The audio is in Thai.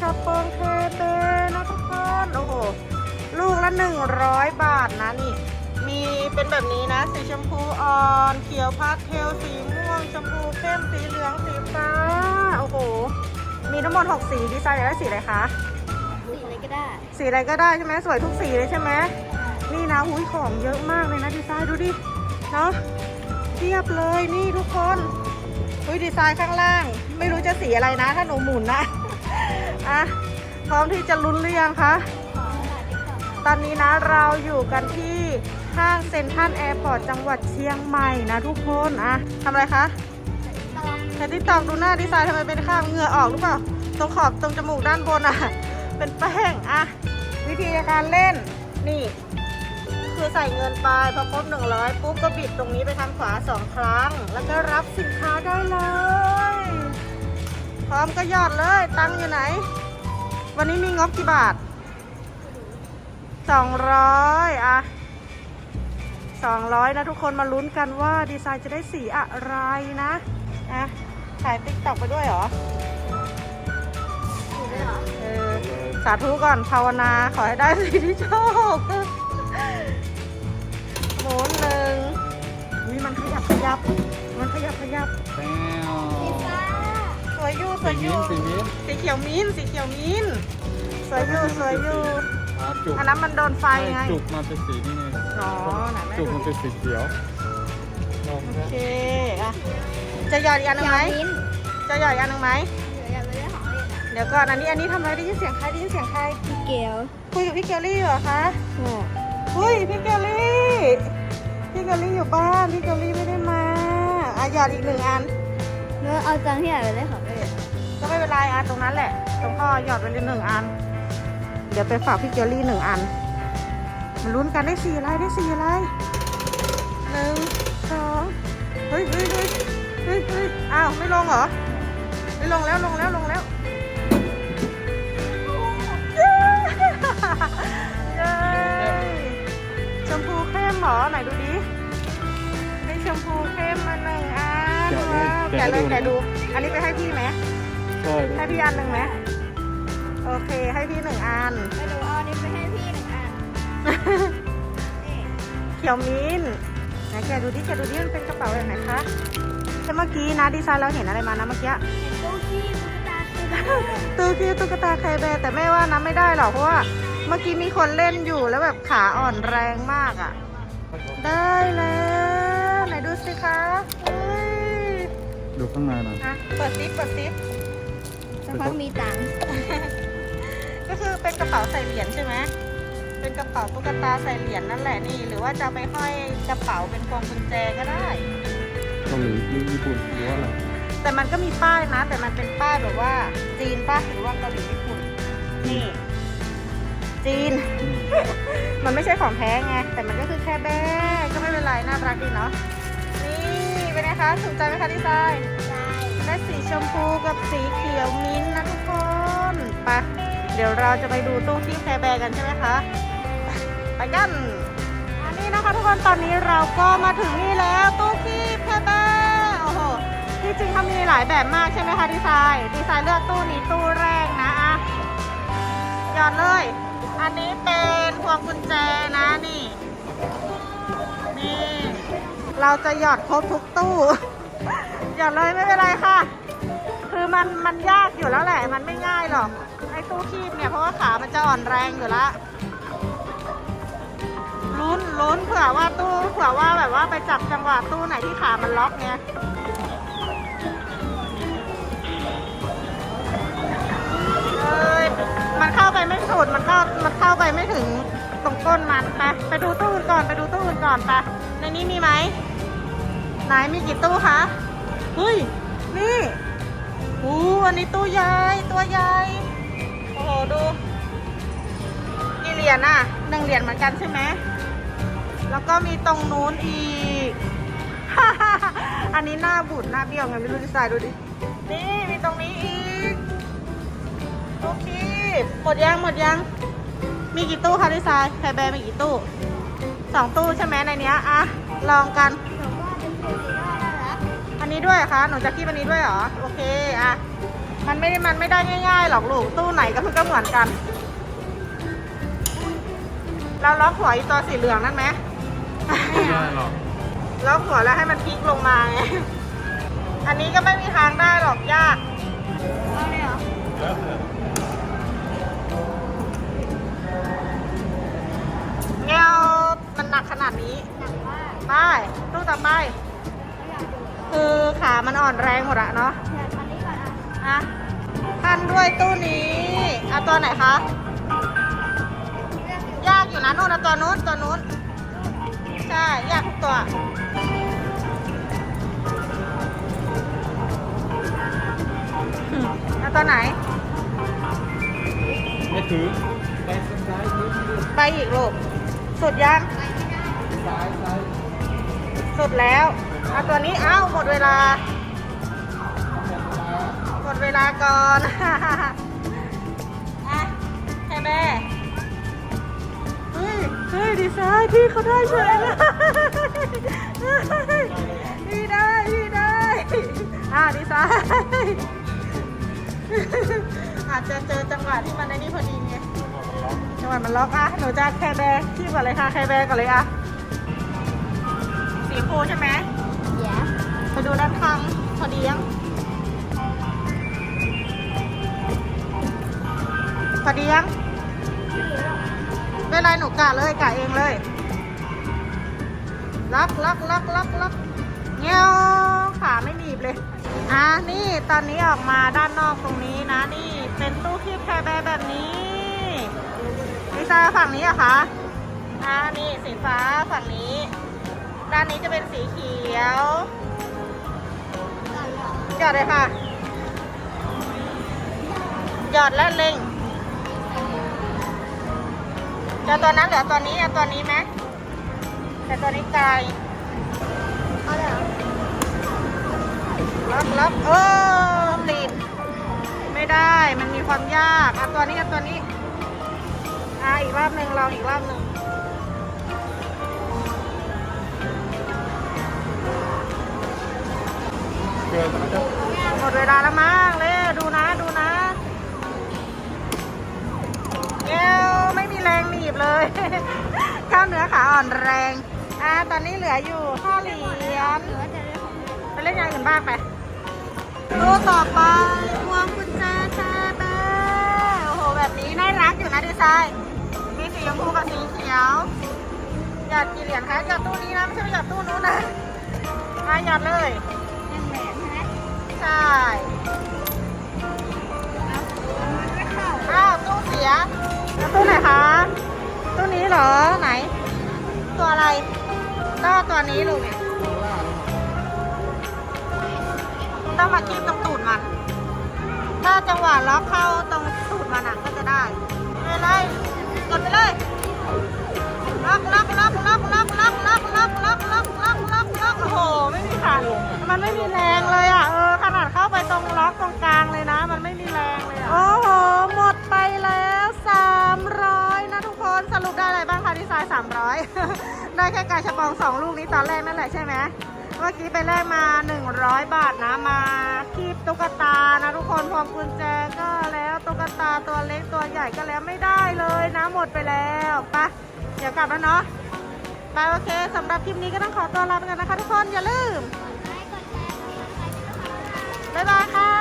ชาโปงเคเบนะทุกคนโอ้โหลูกละ100บาทนะนี่ มีเป็นแบบนี้นะ สีชมพูอ่อนเขียวพาสเทลสีม่วงชมพูเข้มสีเหลืองสีฟ้าโอ้โหมีทั้งหมด6สีดีไซน์อยากได้สีอะไรคะสีอะไรก็ได้ สีอะไรก็ได้ใช่ไหมสวยทุกสีเลยใช่ไหมนี่นะหุ้ยของเยอะมากเลยนะดีไซน์ดูดิเนาะเทียบเลยนี่ทุกคนหุ้ยดีไซน์ข้างล่าง ไม่รู้จะสีอะไรนะ ถ้าหนูหมุนนะ อะพร้อมที่จะลุ้นหรือยังคะ ตอนนี้นะเราอยู่กันที่ห้างเซ็นทรัลแอร์พอร์ตจังหวัดเชียงใหม่นะทุกคนอะทำอะไรคะต้องแคทตี้ตอกดูหน้าดีไซน์ทำไมเป็นข้างเหงื่อออกหรือเปล่า ตรงขอบตรงจมูกด้านบนอะ เป็นแป้งอะ วิธีการเล่นนี่ คือใส่เงินไปพอครบ 100 ปุ๊บก็บิดตรงนี้ไปทางขวา 2 ครั้ง แล้วก็รับสินค้าได้เลย ร้อมก็หยอดเลย ตังค์อยู่ไหน วันนี้มีงบกี่บาท200อะ200นะทุกคนมาลุ้นกันว่าดีไซน์จะได้สีอะไรนะอะถ่ายติ๊กต็อกไปด้วยเหรอถูกไหมเหรอเออสาธุก่อนภาวนาขอให้ได้สีที่ชอบ สวยอยู่สสีวยอมิ้ยู่นสีมิ้นสีเขียวมิ้นท์สีเขียวมิ้นท์สวยอยู่สวยอยู่อ่าจุกอันนั้นมันโดนไฟไง จุกมันเป็นสีนี่ไงอ๋อไหนแม่จุกดูมันเป็นสีเขียวลองโอนะเคอะจะหยอดอีกอันหนึ่งไหมมิ้นท์จะหยอดอีกอันหนึ่งไหมเดี๋ยวอยากไปเล่นของเล่นอะเดี๋ยวก่อนอันนี้อันนี้ทำอะไรได้ยินเสียงใครได้ยินเสียงใครพี่เกลคุยกับพี่เกลลี่เหรอคะอุ้ยพี่เกลลี่พี่เกลลี่อยู่บ้านพี่เกลลี่ไม่ได้มาอะหยอดอีกหนึ่งอัน เนื้อเอาตังค์ที่ไหนไปเล่นของเล่น ก็ไม่เป็นไรอันตรงนั้นแหละ ตรงพ่อหยอดไปเลยหนึ่งอัน เดี๋ยวไปฝากพี่เกลลี่หนึ่งอันมาลุ้นกันได้สี่อะไรได้สี่อะไรหนึ่งสองเฮ้ยเฮ้ยเฮ้ยเฮ้ยเฮ้ยอ้าวไม่ลงเหรอไม่ลงแล้วลงแล้วลงแล้วเย้เย้ชมพูเข้มเหรอไหนดูดิให้ชมพูเข้มมาหนึ่งอันว้าวแกะเลยแกะดู อันนี้ไปให้พี่ไหม ใช่ให้พี่อันหนึ่งไหมโอเค ให้พี่หนึ่งอันไปดูเอาอันนี้ไปให้พี่หนึ่งอัน นี่เขียวมิ้นท์ไหนแกะดูดิแกะดูดิมันเป็นกระเป๋าแบบไหนคะใช่เมื่อกี้นะดีไซน์เราเห็นอะไรมานะเมื่อกี้ เห็นตู้ขี้ตุ๊กตาคือแบบตู้ที่ตุ๊กตาแคร์แบร์แต่แม่ว่านะไม่ได้หรอกเพราะว่าเมื่อกี้มีคนเล่นอยู่แล้วแบบขาอ่อนแรงมากอะ่ะ ได้แล้วไหนดูสิคะเฮ้ยดูข้างในหน่อย อะเปิดซิปเปิดซิป สักพักมีตังค์ก็คือเป็นกระเป๋าใส่เหรียญใช่ไหมเป็นกระเป๋าตุ๊กตาใส่เหรียญนั่นแหละนี่ หรือว่าจะไปห้อยกระเป๋าเป็นพวงกุญแจก็ได้เกาหลีหรือญี่ปุ่นหรือว่าอะไรแต่มันก็มีป้ายนะ แต่มันเป็นป้ายแบบว่า จีนป้าหรือว่าเกาหลีญี่ปุ่นนี่ จีน มันไม่ใช่ของแท้ไงแต่มันก็คือแค่แบ้ก็ไม่เป็นไรน่ารักดีเนาะนี่เป็นไงคะถูกใจไหมคะดีไซน์ ได้ได้สีชมพูกับสีเขียวมิ้นท์นะทุกคนไปะเดี๋ยวเราจะไปดูตู้ที่แคร์แบกันใช่ไหมคะ ไปกัน อันนี้นะคะทุกคนตอนนี้เราก็มาถึงนี่แล้วตู้ที่แคร์แบโอ้โหที่จริงเขามีหลายแบบมากใช่ไหมคะดีไซน์ดีไซน์เลือกตู้นี้ตู้แรกนะอะหยอดเลย อันนี้เป็นพวงกุญแจนะนี่นี่ เราจะหยอดครบทุกตู้ หยอดเลยไม่เป็นไรค่ะ คือมันมันยากอยู่แล้วแหละ มันไม่ง่ายหรอก ไอ้ตู้คีบเนี่ยเพราะว่าขามันจะอ่อนแรงอยู่ละลุ้นลุ้นเผื่อว่าตู้เผื่อว่าแบบว่าไปจับจังหวะตู้ไหนที่ขามันล็อกเนี่ยเอ้ยมันเข้าไปไม่สุดมันเข้ามันเข้าไปไม่ถึงตรงก้นมันไปไปดูตู้อื่นก่อนไปดูตู้อื่นก่อนไปในนี้มีไหมไหนมีกี่ตู้คะ เฮ้ย นี่อู้อันนี้ตู้ใหญ่ ตัวใหญ่ โอ้โห ดูกี่เหรียญอะหนึ่งเหรียญเหมือนกันใช่ไหม แล้วก็มีตรงนู้นอีก อันนี้หน้าบุดหน้าเบี้ยวไงไม่รู้ดีไซน์ดูดิ นี่มีตรงนี้อีก โอเค หมดยังหมดยัง มีกี่ตู้คะดีไซน์แพรแบร์มีกี่ตู้สองตู้ใช่ไหมในเนี้ย อะ ลองกัน อันนี้ด้วยเหรอคะหนูจะคีบอันนี้ด้วยเหรอ โอเคอะ มันไม่ได้มันไม่ได้ง่ายๆหรอกลูก ตู้ไหนก็มันก็เหมือนกัน เราล็อกหัวอีตัวสีเหลืองนั่นไหมไม่ได้หรอกล็อกหัวแล้วให้มันพลิกลงมาไง อันนี้ก็ไม่มีทางได้หรอกยากเอาเลยเหรอแล้วแต่เงวมันหนักขนาดนี้หนักมากไปตู้ต่อไปไม่อยากดู คือขามันอ่อนแรงหมดอะเนาะอยากอันนี้ก่อนอะอะพันด้วยตู้นี้เอาตัวไหนคะเลือกอยู่ยากอยู่นะนู่นเอาตัวนู้นตัวนู้น ใช่ ยากทุกตัวอืมเอาตัวไหน ไม่ถือ ไปซ้ายนิดนึงไปอีกลูก สุดยังไปไม่ได้ซ้ายซ้ายสุดแล้ว เอาตัวนี้เอ้าหมดเวลา หมดเวลาก่อนอะแค่แม่เฮ้ยเฮ้ยดีไซน์ที่เขาได้เฉยเลยพี่ได้พี่ได้อะดีไซน์อาจจะเจอจังหวะที่มันในนี่พอดีไงจังหวะมันล็อกอะหนูจะแคร์แบร์ที่ก่อนเลยค่ะแคร์แบร์ก่อนเลยอะสีชมพูใช่ไหม ไปดูด้านข้างพอดียังพอดียังไม่เป็นไรหนูกะเลยกะเองเลยล็อกล็อกล็อกล็อกล็อกเงี้ยวขาไม่หนีบเลย อะนี่ตอนนี้ออกมาด้านนอกตรงนี้นะ นี่เป็นตู้คีบแคร์แบร์แบบนี้ลิซ่าฝั่งนี้อะคะอ่านี่สีฟ้าฝั่งนี้ ด้านนี้จะเป็นสีเขียว อนเหรอหยอดเลยค่ะ หยอดและเล็งจะตัวนั้นเหลือตัวนี้เอาตัวนี้ไหมแต่ตัวนี้ไกลเอาเลยเหรอล็อกล็อกเออติดไม่ได้มันมีความยากเอาตัวนี้เอาตัวนี้อ่าอีกรอบหนึ่งลองอีกรอบหนึ่ง หมดเวลาแล้วมั้งเล่ดูนะดูนะเอวไม่มีแรงหนีบเลยกล้ามเนื้อขาอ่อนแรงอ่าตอนนี้เหลืออยู่ห้าเหรียญเลือกของเล่นไปเล่นอย่างอื่นบ้างไปตู้ต่อไปพวงกุญแจแชร์แบร์โอ้โหแบบนี้น่ารักอยู่นะดีไซน์มีสีชมพูกับสีเขียวหยอดกี่เหรียญคะหยอดตู้นี้นะไม่ใช่หยอดตู้นู้นนะอะหยอดเลย ใช่อ้าวตู้เสียแล้วตู้ไหนคะตู้นี้เหรอไหน ตัวอะไรก็ตัวนี้ลูกเนี่ยต้องมาคีบตรงตูดมัน ถ้าจังหวะล็อกเข้าตรงตูดมันอะก็จะได้ไปเลยกดไปเลยล็อกล็อกล็อกล็อกล็อกล็อกล็อกล็อกล็อกล็อกล็อกล็อกล็อกโอ้โหไม่มีขามันไม่มีแรงเลยอะเออ ละใช่ไหมเมื่อกี้ไปแลกมา 100 บาทนะมาคีบตุ๊กตานะทุกคนพร้อมกุญแจก็แล้วตุ๊กตาตัวเล็กตัวใหญ่ก็แล้วไม่ได้เลยนะหมดไปแล้วไปะเดี๋ยวกลับแล้วเนาะไปโอเคสำหรับคลิปนี้ก็ต้องขอตัวลาไปกันนะคะทุกคนอย่าลืมบ๊ายบายค่ะ